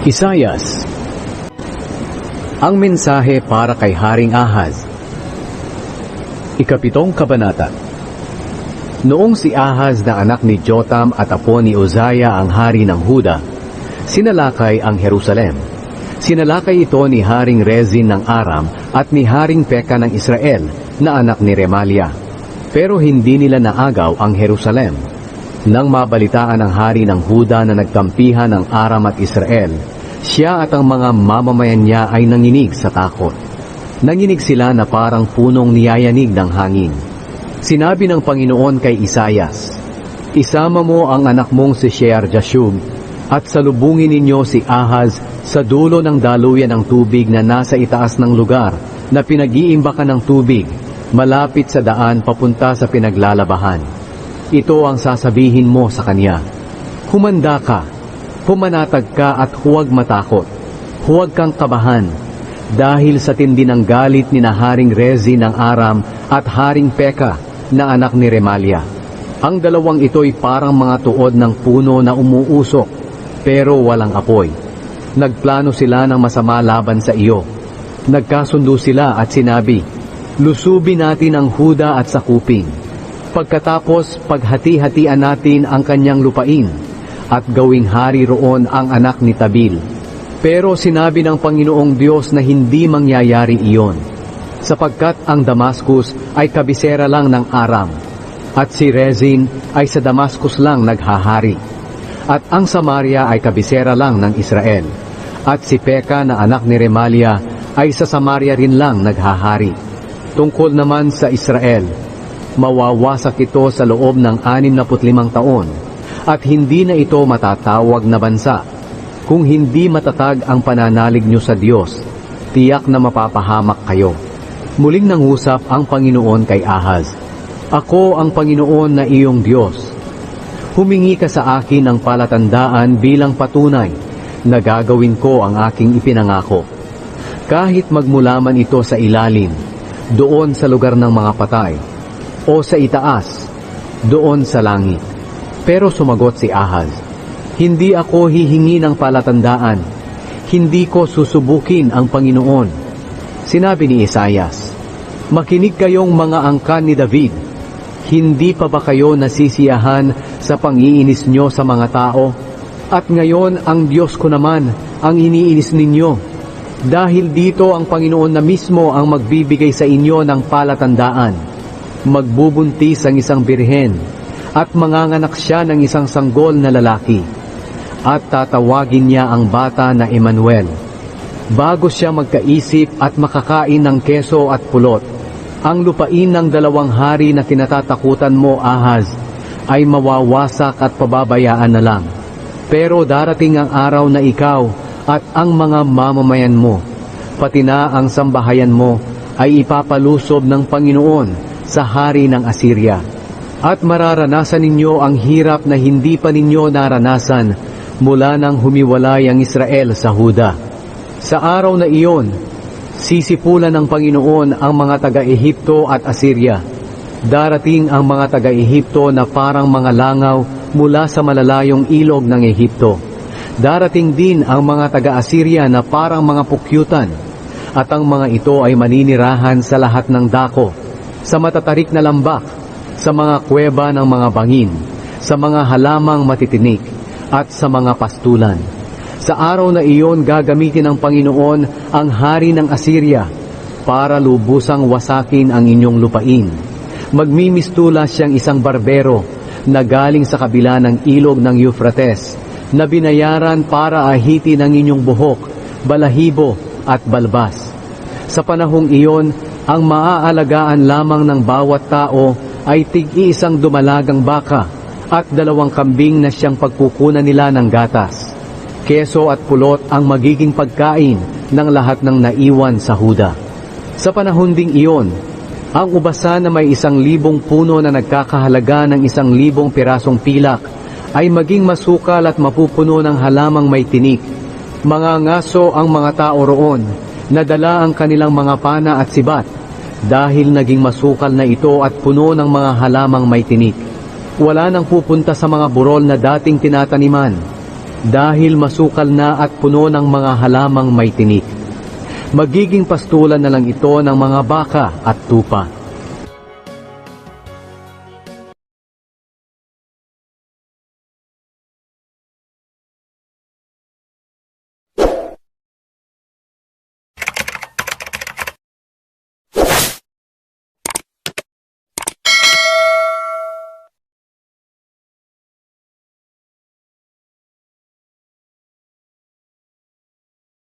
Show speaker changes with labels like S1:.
S1: Isayas Ang mensahe para kay Haring Ahaz Ikapitong Kabanata Noong si Ahaz na anak ni Jotam at apo ni Uzziah ang hari ng Huda, sinalakay ang Jerusalem. Sinalakay ito ni Haring Rezin ng Aram at ni Haring Peka ng Israel na anak ni Remalia. Pero hindi nila naagaw ang Jerusalem. Nang mabalitaan ang hari ng Huda na nagkampihan ng Aram at Israel, siya at ang mga mamamayan niya ay nanginig sa takot. Nanginig sila na parang punong niyayanig ng hangin. Sinabi ng Panginoon kay Isayas, Isama mo ang anak mong si Shear Jashub at salubungin ninyo si Ahaz sa dulo ng daluyan ng tubig na nasa itaas ng lugar na pinag-iimbakan ng tubig malapit sa daan papunta sa pinaglalabahan. Ito ang sasabihin mo sa kanya. Humanda ka, pumanatag ka at huwag matakot. Huwag kang kabahan, dahil sa tindi ng galit ni na Haring Rezi ng Aram at Haring Peka na anak ni Remalia. Ang dalawang ito'y parang mga tuod ng puno na umuusok, pero walang apoy. Nagplano sila ng masama laban sa iyo. Nagkasundo sila at sinabi, Lusubi natin ang Huda at sakupin. Pagkatapos, paghati-hatian natin ang kanyang lupain at gawing hari roon ang anak ni Tabil. Pero sinabi ng Panginoong Diyos na hindi mangyayari iyon, sapagkat ang Damascus ay kabisera lang ng Aram, at si Rezin ay sa Damascus lang naghahari, at ang Samaria ay kabisera lang ng Israel, at si Peka na anak ni Remalia ay sa Samaria rin lang naghahari. Tungkol naman sa Israel, mawawasak ito sa loob ng 65 taon, at hindi na ito matatawag na bansa. Kung hindi matatag ang pananalig nyo sa Diyos, tiyak na mapapahamak kayo. Muling nangusap ang Panginoon kay Ahaz, Ako ang Panginoon na iyong Diyos. Humingi ka sa akin ng palatandaan bilang patunay na gagawin ko ang aking ipinangako. Kahit magmula man ito sa ilalim, doon sa lugar ng mga patay, o sa itaas, doon sa langit. Pero sumagot si Ahaz, Hindi ako hihingi ng palatandaan, hindi ko susubukin ang Panginoon. Sinabi ni Isayas, Makinig kayong mga angkan ni David, hindi pa ba kayo nasisiyahan sa pangiinis nyo sa mga tao? At ngayon ang Diyos ko naman ang iniinis ninyo. Dahil dito ang Panginoon na mismo ang magbibigay sa inyo ng palatandaan. Magbubuntis ang isang birhen at manganganak siya ng isang sanggol na lalaki. At tatawagin niya ang bata na Emmanuel. Bago siya magkaisip at makakain ng keso at pulot, ang lupain ng dalawang hari na kinatatakutan mo, Ahaz, ay mawawasak at pababayaan na lang. Pero darating ang araw na ikaw at ang mga mamamayan mo, pati na ang sambahayan mo, ay ipapalusob ng Panginoon sa hari ng Assyria. At mararanasan ninyo ang hirap na hindi pa ninyo naranasan mula nang humiwalay ang Israel sa Huda. Sa araw na iyon, sisipulan ng Panginoon ang mga taga-Ehipto at Assyria. Darating ang mga taga-Ehipto na parang mga langaw mula sa malalayong ilog ng Ehipto. Darating din ang mga taga-Assyria na parang mga pukyutan, at ang mga ito ay maninirahan sa lahat ng dako, sa matatarik na lambak, sa mga kuweba ng mga bangin, sa mga halamang matitinik, at sa mga pastulan. Sa araw na iyon gagamitin ng Panginoon ang hari ng Assyria para lubusang wasakin ang inyong lupain. Magmimistula siyang isang barbero na galing sa kabila ng ilog ng Euphrates na binayaran para ahitin ang inyong buhok, balahibo at balbas. Sa panahong iyon, ang maaalagaan lamang ng bawat tao ay tig-iisang dumalagang baka at dalawang kambing na siyang pagkukunan nila ng gatas. Keso at pulot ang magiging pagkain ng lahat ng naiwan sa Huda. Sa panahon ding iyon, ang ubasa na may isang libong puno na nagkakahalaga ng isang libong pirasong pilak ay maging masukal at mapupuno ng halamang may tinik. Mga ngaso ang mga tao roon, nadala ang kanilang mga pana at sibat, dahil naging masukal na ito at puno ng mga halamang may tinik. Wala nang pupunta sa mga burol na dating tinataniman, dahil masukal na at puno ng mga halamang may tinik. Magiging pastulan na lang ito ng mga baka at tupa.